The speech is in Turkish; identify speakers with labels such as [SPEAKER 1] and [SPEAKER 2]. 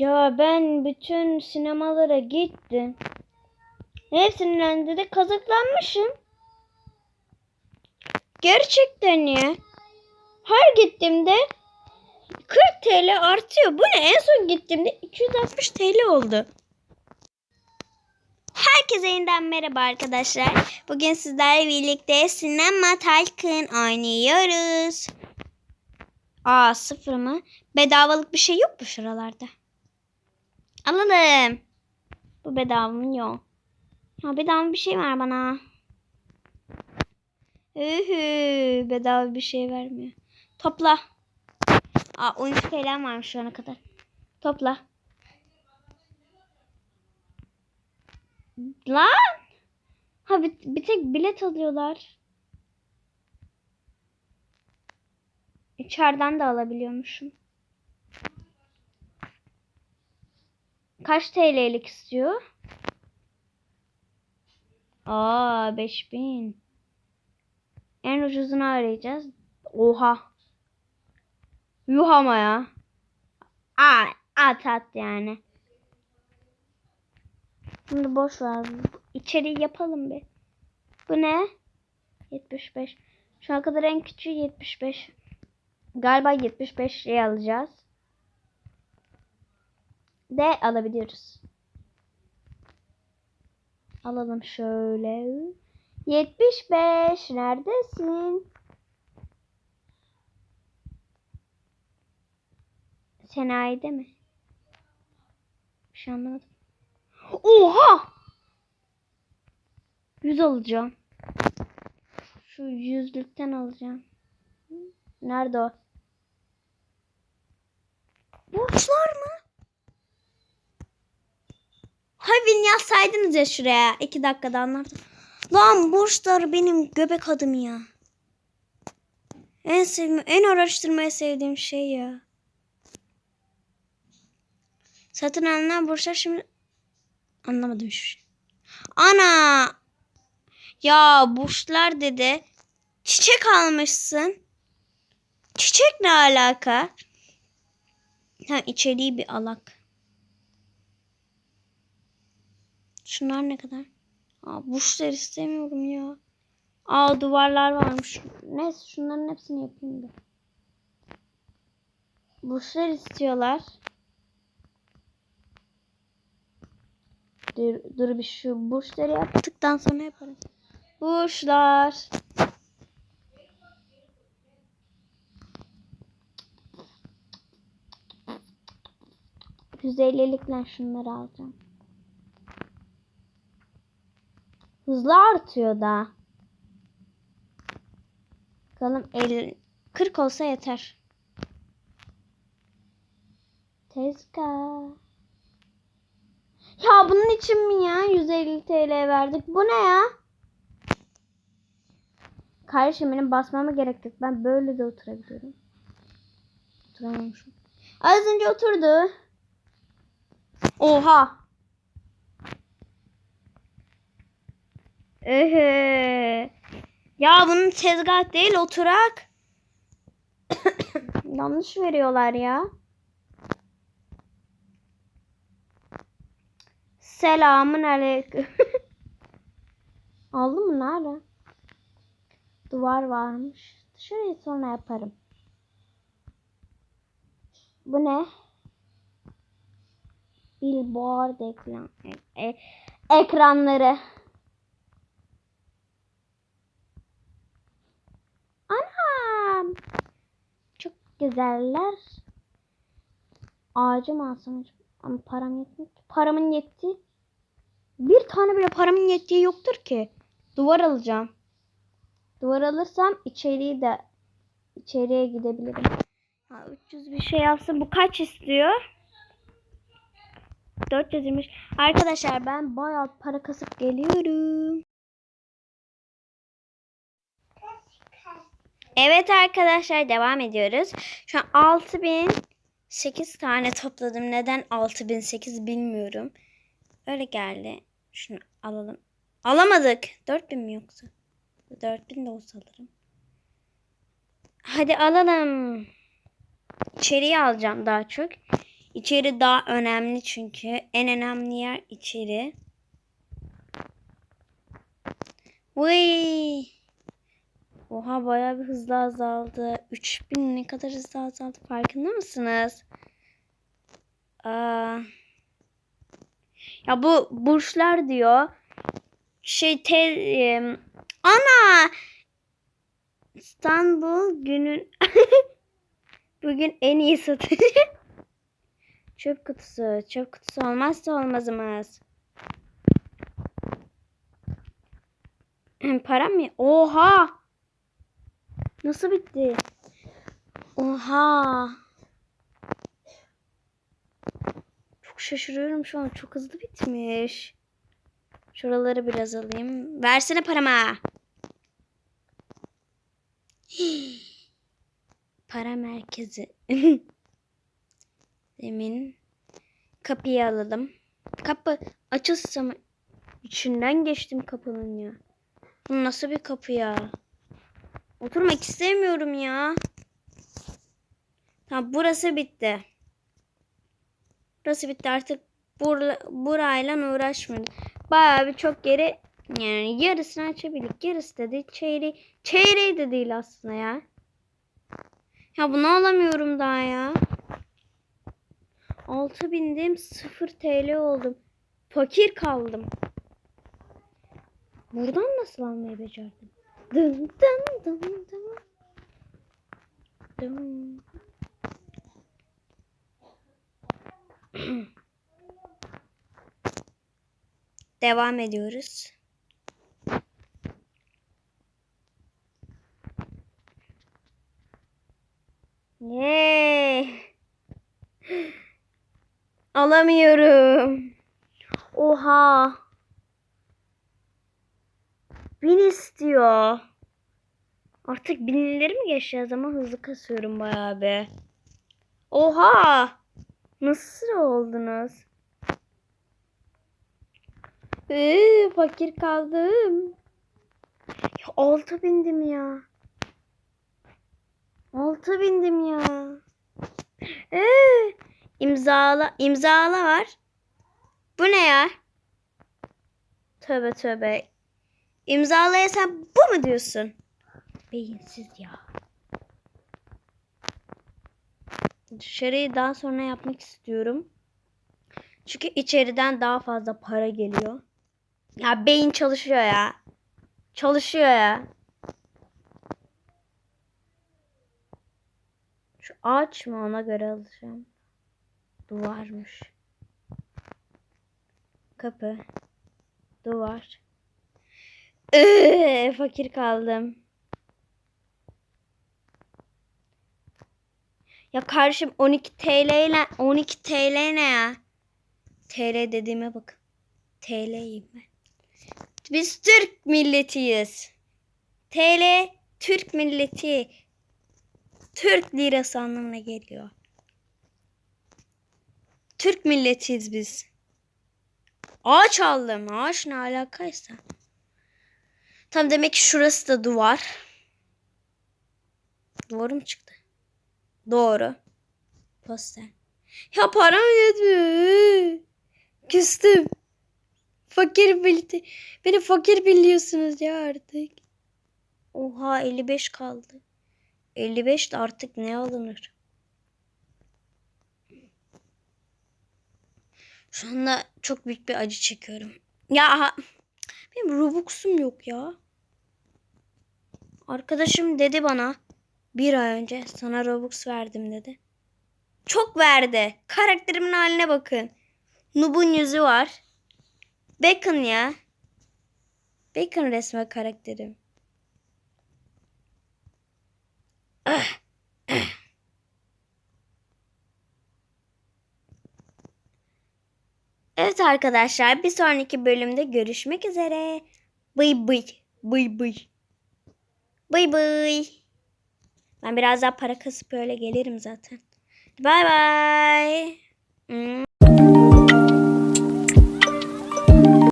[SPEAKER 1] Ya ben bütün sinemalara gittim. Hepsinden de kazıklanmışım. Gerçekten ya. Her gittiğimde 40 TL artıyor. Bu ne? En son gittiğimde 260 TL oldu. Herkese yeniden merhaba arkadaşlar. Bugün sizlerle birlikte Sinema Tycoon oynuyoruz. Aa sıfır mı? Bedavalık bir şey yok mu şuralarda? Alalım. Bu bedava mı? Yok. Ha bedava bir şey ver bana. Ühü, bedava bir şey vermiyor. Topla. Aa 13 TL'm varmış şu ana kadar. Topla. Lan. Ha bir, bir tek bilet alıyorlar. İçeriden de alabiliyormuşum. Kaç TL'lik istiyor? Aa 5000. En ucuzunu arayacağız. Oha. Yuh ama ya. Aa, at at yani. Şimdi boş ver. İçeriği yapalım bir. Bu ne? 75. Şu ana kadar en küçüğü 75. Galiba 75 şey alacağız. De alabiliyoruz. Alalım şöyle. 75 neredesin? Senayide mi? Bir şey anlamadım. Oha! 100 alacağım. Şu yüzlükten alacağım. Nerede o? Borçlar mı? Hayır yazsaydınız ya şuraya. İki dakikada anlattım. Lan borçlar benim göbek adım ya. En sevdiğim, en araştırmayı sevdiğim şey ya. Satın alınan borçlar şimdi anlamadım hiçbir şey. Ana! Ya borçlar dedi. Çiçek almışsın. Çiçek ne alaka? Ha içeriği bir alak. Şunlar ne kadar? Aa, burçlar istemiyorum ya. Aa duvarlar varmış. Neyse şunların hepsini yapayım da. Burçlar istiyorlar. Dur, dur bir şu burçları yaptıktan sonra yaparız. Burçlar. %50'likle şunları alacağım. Hızlı artıyor da. Bakalım 50, 40 olsa yeter. Tezgah. Ya bunun için mi ya 150 TL verdik? Bu ne ya? Kardeşim basmama gerek yok. Ben böyle de oturabiliyorum. Oturamamışım. Az önce oturdu. Oha. Ehe. Ya bunun tezgah değil oturak. Yanlış veriyorlar ya. Selamun aleyküm. Aldı mı nerede? Duvar varmış. Şurayı sonra yaparım. Bu ne? Billboard ekran e- e- ekranları. Anam. Çok güzeller. Ağacı mı alsam? Ama param yetmiyor. Paramın yetti. Bir tane bile paramın yettiği yoktur ki. Duvar alacağım. Duvar alırsam içeriği de içeriye gidebilirim. Ha, 300 bir şey yapsın. Bu kaç istiyor? 420. Arkadaşlar ben bayağı para kasıp geliyorum. Evet arkadaşlar devam ediyoruz. Şu an 6008 tane topladım. Neden 6008 bilmiyorum. Öyle geldi. Şunu alalım. Alamadık. 4000 mi yoksa? 4000 de olsa alırım. Hadi alalım. İçeriye alacağım daha çok. İçeri daha önemli çünkü. En önemli yer içeri. Vay. Oha bayağı bir hızlı azaldı. 3000 ne kadar hızlı azaldı farkında mısınız? Aa. Ya bu burçlar diyor. Şey te, ana İstanbul günün bugün en iyi satıcı. çöp kutusu. Çöp kutusu olmazsa olmazımız. Para mı? Oha! Nasıl bitti? Oha! Çok şaşırıyorum şu an. Çok hızlı bitmiş. Şuraları biraz alayım. Versene paramı. Para merkezi. Demin kapıyı alalım. Kapı açılsa mı? İçinden geçtim kapının ya. Bu nasıl bir kapı ya? Oturmak istemiyorum ya. Tamam burası bitti. Burası bitti artık bur burayla uğraşmıyorum. Bayağı bir çok yeri yani yarısını açabildik. Yarısı değil. Çeyreği, çeyreği de değil aslında ya. Ya bunu alamıyorum daha ya. 6 bindim 0 TL oldum. Fakir kaldım. Buradan nasıl almayı becerdim? Dın dın dın dın. Dın. Devam ediyoruz. Yay. Alamıyorum. Oha. Bin istiyor. Artık binleri mi geçeceğiz ama hızlı kasıyorum bayağı be. Oha. Nasıl oldunuz? Ee, fakir kaldım. Ya altı bindim ya. Altı bindim ya. Ee, imzala imzala var. Bu ne ya? Tövbe tövbe. İmzalaya sen bu mu diyorsun? Beyinsiz ya. Dışarıyı daha sonra yapmak istiyorum. Çünkü içeriden daha fazla para geliyor. Ya beyin çalışıyor ya. Çalışıyor ya. Şu ağaç mı ona göre alacağım. Duvarmış. Kapı. Duvar. Fakir kaldım. Ya kardeşim 12 TL ile 12 TL ne ya? TL dediğime bak. TL'yim ben. Biz Türk milletiyiz. TL Türk milleti. Türk lirası anlamına geliyor. Türk milletiyiz biz. Ağaç aldım. Ağaç ne alakaysa. Tam demek ki şurası da duvar. Doğru mu çıktı? Doğru. Poster. Ya param yetmiyor. Küstüm. Fakir bildi. Beni fakir biliyorsunuz ya artık. Oha 55 kaldı. 55 de artık ne alınır? Şu anda çok büyük bir acı çekiyorum. Ya benim Robux'um yok ya. Arkadaşım dedi bana bir ay önce sana Robux verdim dedi. Çok verdi. Karakterimin haline bakın. Noob'un yüzü var. Bacon ya. Bacon resme karakterim. Ah. Evet arkadaşlar bir sonraki bölümde görüşmek üzere. Bıy bıy. Bıy bıy. Bıy bıy. Ben biraz daha para kasıp öyle gelirim zaten. Bye bye. Hmm.